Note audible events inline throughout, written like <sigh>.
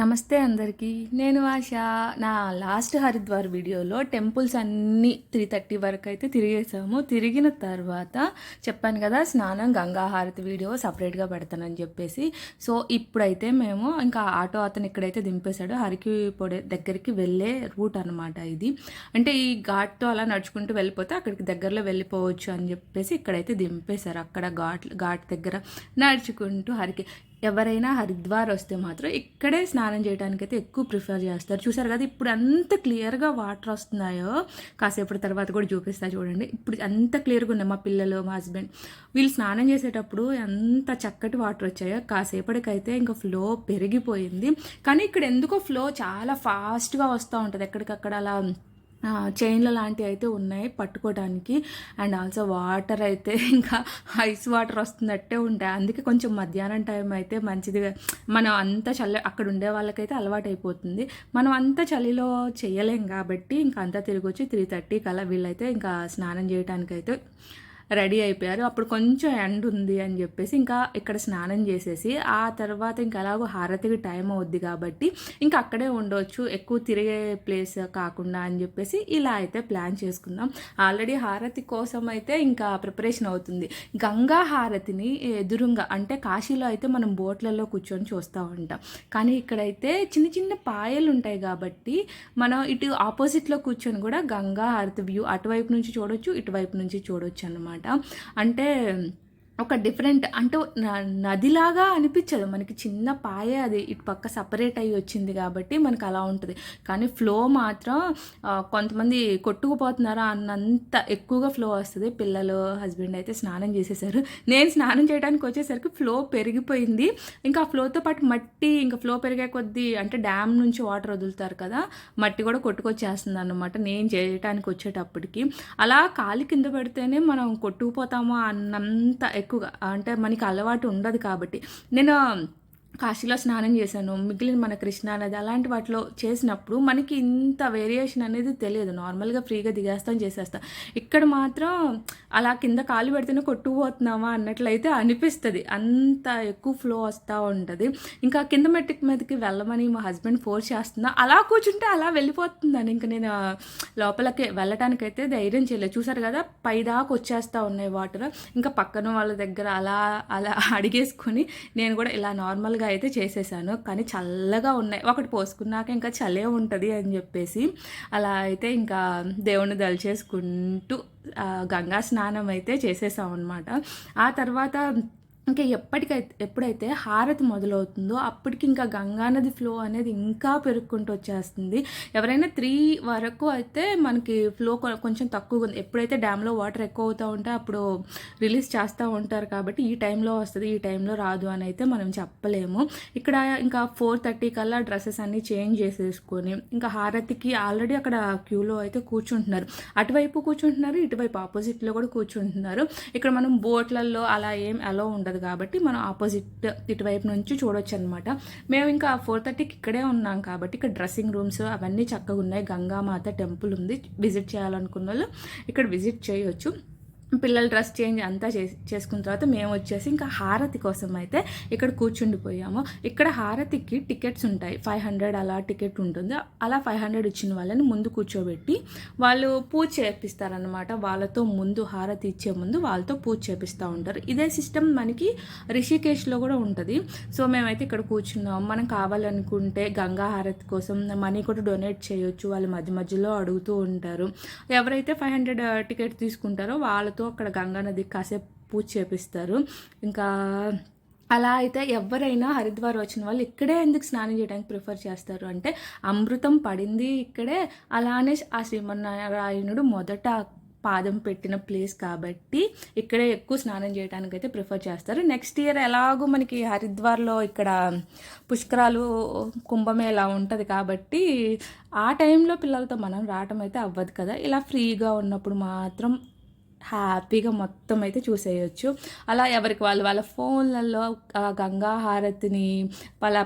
నమస్తే అందరికీ. నేను ఆశ. నా లాస్ట్ హరిద్వార్ వీడియోలో టెంపుల్స్ అన్నీ త్రీ థర్టీ వరకు అయితే తిరిగేసాము. తిరిగిన తర్వాత చెప్పాను కదా స్నానం గంగాహారతి వీడియో సపరేట్గా పెడతానని చెప్పేసి. సో ఇప్పుడైతే మేము ఇంకా ఆటో అతను ఇక్కడైతే దింపేశాడు. హరికి పొడి దగ్గరికి వెళ్ళే రూట్ అనమాట ఇది. అంటే ఈ ఘాట్తో అలా నడుచుకుంటూ వెళ్ళిపోతే అక్కడికి దగ్గరలో వెళ్ళిపోవచ్చు అని చెప్పేసి ఇక్కడైతే దింపేశారు. అక్కడ ఘాట్ ఘాట్ దగ్గర నడుచుకుంటూ హరికి ఎవరైనా హరిద్వార్ వస్తే మాత్రం ఇక్కడే స్నానం చేయడానికి అయితే ఎక్కువ ప్రిఫర్ చేస్తారు. చూసారు కదా ఇప్పుడు అంత క్లియర్గా వాటర్ వస్తున్నాయో కాసేపటి తర్వాత కూడా చూపిస్తా చూడండి. ఇప్పుడు అంత క్లియర్గా ఉన్నాయి మా పిల్లలు మా హస్బెండ్. వీళ్ళు స్నానం చేసేటప్పుడు ఎంత చక్కటి వాటర్ వచ్చాయో కాసేపటికైతే ఇంకా ఫ్లో పెరిగిపోయింది. కానీ ఇక్కడ ఎందుకో ఫ్లో చాలా ఫాస్ట్గా వస్తూ ఉంటుంది. ఎక్కడికక్కడ అలా చైన్ల లాంటివి అయితే ఉన్నాయి పట్టుకోవడానికి. అండ్ ఆల్సో వాటర్ అయితే <laughs> ఇంకా ఐస్ వాటర్ వస్తున్నట్టే ఉంటాయి. అందుకే కొంచెం మధ్యాహ్నం టైం అయితే మంచిది. మనం అంత చల్ల అక్కడ ఉండే వాళ్ళకైతే అలవాటు అయిపోతుంది మనం అంత చలిలో చేయలేం కాబట్టి ఇంకా అంతా తిరిగి వచ్చి త్రీ థర్టీకి అలా వీళ్ళైతే ఇంకా స్నానం చేయడానికైతే రెడీ అయిపోయారు. అప్పుడు కొంచెం ఎండ్ ఉంది అని చెప్పేసి ఇంకా ఇక్కడ స్నానం చేసేసి ఆ తర్వాత ఇంకా అలాగో హారతికి టైం అవుద్ది కాబట్టి ఇంకా అక్కడే ఉండవచ్చు ఎక్కువ తిరిగే ప్లేస్ కాకుండా అని చెప్పేసి ఇలా అయితే ప్లాన్ చేసుకుందాం ఆల్రెడీ హారతి కోసం అయితే ఇంకా ప్రిపరేషన్ అవుతుంది. గంగా హారతిని ఎదురుగా అంటే కాశీలో అయితే మనం బోట్లలో కూర్చొని చూస్తూ ఉంటాం. కానీ ఇక్కడైతే చిన్న చిన్న పాయలు ఉంటాయి కాబట్టి మనం ఇటు ఆపోజిట్లో కూర్చొని కూడా గంగా హారతి వ్యూ అటువైపు నుంచి చూడొచ్చు ఇటువైపు నుంచి చూడొచ్చు అనమాట అంటే ఒక డిఫరెంట్ అంటే నదిలాగా అనిపించదు. మనకి చిన్న పాయ అది ఇటు పక్క సపరేట్ అయ్యి వచ్చింది కాబట్టి మనకు అలా ఉంటుంది. కానీ ఫ్లో మాత్రం కొంతమంది కొట్టుకుపోతున్నారా అన్నంత ఎక్కువగా ఫ్లో వస్తుంది. పిల్లలు హస్బెండ్ అయితే స్నానం చేసేసారు. నేను స్నానం చేయడానికి వచ్చేసరికి ఫ్లో పెరిగిపోయింది. ఇంకా ఫ్లోతో పాటు మట్టి ఇంకా ఫ్లో పెరిగే కొద్దీ అంటే డ్యామ్ నుంచి వాటర్ వదులుతారు కదా మట్టి కూడా కొట్టుకొచ్చేస్తుంది అనమాట నేను చేయడానికి వచ్చేటప్పటికి. అలా కాలి కింద పెడితేనే మనం కొట్టుకుపోతామా అన్నంత ఎక్కువగా అంటే మనకి అలవాటు ఉండదు కాబట్టి. నేను కాశీలో స్నానం చేశాను మిగిలిన మన కృష్ణా నది అలాంటి వాటిలో చేసినప్పుడు మనకి ఇంత వేరియేషన్ అనేది తెలియదు. నార్మల్గా ఫ్రీగా దిగేస్తాం చేసేస్తాం. ఇక్కడ మాత్రం అలా కింద కాలు పెడితేనే కొట్టుకుపోతున్నామా అన్నట్లయితే అనిపిస్తుంది. అంత ఎక్కువ ఫ్లో వస్తూ ఉంటుంది. ఇంకా కింద మెట్టికి మీదకి వెళ్ళమని మా హస్బెండ్ ఫోర్స్ చేస్తున్నా. అలా కూర్చుంటే అలా వెళ్ళిపోతుందని ఇంకా నేను లోపలికి వెళ్ళటానికైతే ధైర్యం చేయలేదు. చూసారు కదా పైదాకా వచ్చేస్తూ ఉన్నాయి వాటర్. ఇంకా పక్కన వాళ్ళ దగ్గర అలా అలా అడిగేసుకొని నేను కూడా ఇలా నార్మల్గా అయితే చేసేసాను. కానీ చల్లగా ఉన్నాయి. ఒకటి పోసుకున్నాక ఇంకా చలే ఉంటుంది అని చెప్పేసి అలా అయితే ఇంకా దేవుణ్ణి దలిచేసుకుంటూ గంగా స్నానం అయితే చేసేసాం అనమాట ఆ తర్వాత ఇంకా ఎప్పటికైతే ఎప్పుడైతే హారతి మొదలవుతుందో అప్పటికి ఇంకా గంగానది ఫ్లో అనేది ఇంకా పెరుగుకుంటూ వచ్చేస్తుంది. ఎవరైనా త్రీ వరకు అయితే మనకి ఫ్లో కొంచెం తక్కువగా ఉంది. ఎప్పుడైతే డ్యామ్లో వాటర్ ఎక్కువ అవుతూ ఉంటే అప్పుడు రిలీజ్ చేస్తూ ఉంటారు కాబట్టి ఈ టైంలో వస్తుంది ఈ టైంలో రాదు అని అయితే మనం చెప్పలేము. ఇక్కడ ఇంకా ఫోర్ థర్టీ కల్లా డ్రెస్సెస్ అన్నీ చేంజ్ చేసేసుకొని ఇంకా హారతికి ఆల్రెడీ అక్కడ క్యూలో అయితే కూర్చుంటున్నారు. అటువైపు కూర్చుంటున్నారు ఇటువైపు ఆపోజిట్లో కూడా కూర్చుంటున్నారు. ఇక్కడ మనం బోట్లలో అలా ఏం అలో ఉండదు కాబట్టి మనం ఆపోజిట్ ఇటువైపు నుంచి చూడొచ్చు అనమాట మేము ఇంకా ఫోర్ థర్టీకి ఇక్కడే ఉన్నాం కాబట్టి ఇక్కడ డ్రెస్సింగ్ రూమ్స్ అవన్నీ చక్కగా ఉన్నాయి. గంగామాత టెంపుల్ ఉంది. విజిట్ చేయాలనుకున్న వాళ్ళు ఇక్కడ విజిట్ చేయొచ్చు. పిల్లల డ్రెస్ చేంజ్ అంతా చేసుకున్న తర్వాత మేము వచ్చేసి ఇంకా హారతి కోసం అయితే ఇక్కడ కూర్చుండిపోయాము. ఇక్కడ హారతికి టికెట్స్ ఉంటాయి. ఫైవ్ హండ్రెడ్ అలా టికెట్ ఉంటుంది. అలా ఫైవ్ హండ్రెడ్ ఇచ్చిన వాళ్ళని ముందు కూర్చోబెట్టి వాళ్ళు పూజ చేపిస్తారనమాట వాళ్ళతో ముందు హారతి ఇచ్చే ముందు వాళ్ళతో పూజ చేపిస్తూ ఉంటారు. ఇదే సిస్టమ్ మనకి రిషికేష్లో కూడా ఉంటుంది. సో మేమైతే ఇక్కడ కూర్చున్నాం. మనం కావాలనుకుంటే గంగా హారతి కోసం మనీ కూడా డొనేట్ చేయొచ్చు. వాళ్ళు మధ్య మధ్యలో అడుగుతూ ఉంటారు. ఎవరైతే ఫైవ్ హండ్రెడ్ టికెట్ తీసుకుంటారో వాళ్ళతో నీళ్ళతో అక్కడ గంగానదికి కాసేపు పూజ చేపిస్తారు. ఇంకా అలా అయితే ఎవరైనా హరిద్వార్ వచ్చిన వాళ్ళు ఇక్కడే ఎందుకు స్నానం చేయడానికి ప్రిఫర్ చేస్తారు? అంటే అమృతం పడింది ఇక్కడే. అలానే ఆ శ్రీమన్నారాయణుడు మొదట పాదం పెట్టిన ప్లేస్ కాబట్టి ఇక్కడే ఎక్కువ స్నానం చేయడానికి అయితే ప్రిఫర్ చేస్తారు. నెక్స్ట్ ఇయర్ ఎలాగో మనకి హరిద్వార్లో ఇక్కడ పుష్కరాలు కుంభమేళా ఉంటుంది కాబట్టి ఆ టైంలో పిల్లలతో మనం రావటం అయితే అవ్వదు కదా. ఇలా ఫ్రీగా ఉన్నప్పుడు మాత్రం హ్యాపీగా మొత్తం అయితే చూసేయచ్చు. అలా ఎవరికి వాళ్ళు వాళ్ళ ఫోన్లలో గంగా హారతిని వాళ్ళ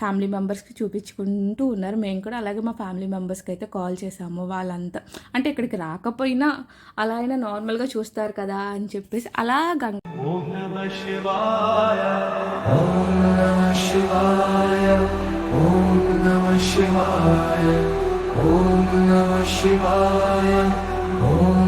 ఫ్యామిలీ మెంబర్స్కి చూపించుకుంటూ ఉన్నారు. మేము కూడా అలాగే మా ఫ్యామిలీ మెంబర్స్కి అయితే కాల్ చేసాము వాళ్ళంతా. అంటే ఇక్కడికి రాకపోయినా అలా అయినా నార్మల్గా చూస్తారు కదా అని చెప్పేసి అలా గంగ ఓం నమ శివాయ. ఓం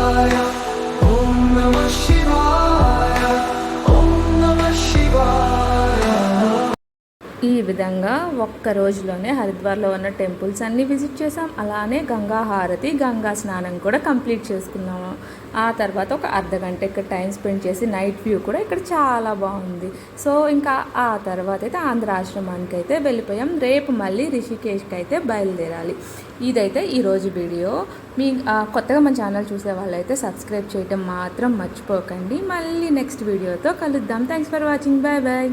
ఈ విధంగా ఒక్క రోజులోనే హరిద్వార్లో ఉన్న టెంపుల్స్ అన్నీ విజిట్ చేసాం అలానే గంగా హారతి గంగా స్నానం కూడా కంప్లీట్ చేసుకున్నాము. ఆ తర్వాత ఒక అర్ధ గంట ఇక్కడ టైం స్పెండ్ చేసి నైట్ వ్యూ కూడా ఇక్కడ చాలా బాగుంది. సో ఇంకా ఆ తర్వాత అయితే ఆంధ్ర ఆశ్రమానికి అయితే వెళ్ళిపోయాం. రేపు మళ్ళీ రిషికేష్కి అయితే బయలుదేరాలి. ఇదైతే ఈరోజు వీడియో. మీ కొత్తగా మన ఛానల్ చూసే వాళ్ళైతే సబ్స్క్రైబ్ చేయటం మాత్రం మర్చిపోకండి. మళ్ళీ నెక్స్ట్ వీడియోతో కలుద్దాం. Thanks for watching. Bye bye.